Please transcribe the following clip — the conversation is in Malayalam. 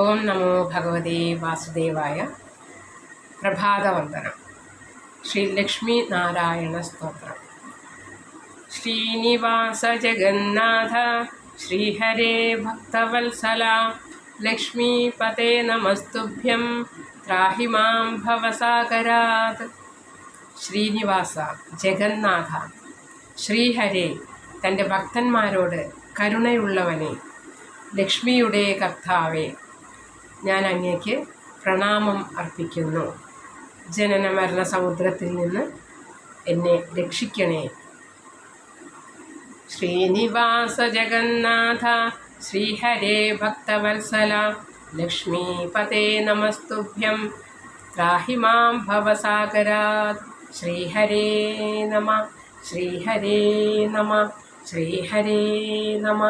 ഓം നമോ ഭഗവതേ വാസുദേവായ പ്രഭാതവന്ദനം. ശ്രീ ലക്ഷ്മി നാരായണ സ്തോത്രം. ശ്രീനിവാസ ജഗന്നാഥ ശ്രീഹരേ ഭക്തവത്സല ലക്ഷ്മീപതേ നമസ്തുഭ്യം ത്രാഹി മാം ഭവസാഗരാത്. ശ്രീനിവാസ ജഗന്നാഥ ശ്രീഹരേ തന്റെ ഭക്തന്മാരോട് കരുണയുള്ളവനെ ലക്ഷ്മിയുടെ കർത്താവേ ഞാൻ അങ്ങേക്ക് പ്രണാമം അർപ്പിക്കുന്നു. ജനന മരണ സമുദ്രത്തിൽ നിന്ന് എന്നെ രക്ഷിക്കണേ. ശ്രീനിവാസ ജഗന്നാഥ ശ്രീഹരേ ഭക്തവത്സല ലക്ഷ്മീപതേ നമസ്തുഭ്യം. ത്രാഹി മാം ഭവസാഗരാത്. ശ്രീഹരേ നമ ശ്രീഹരേ നമ ശ്രീഹരേ നമ.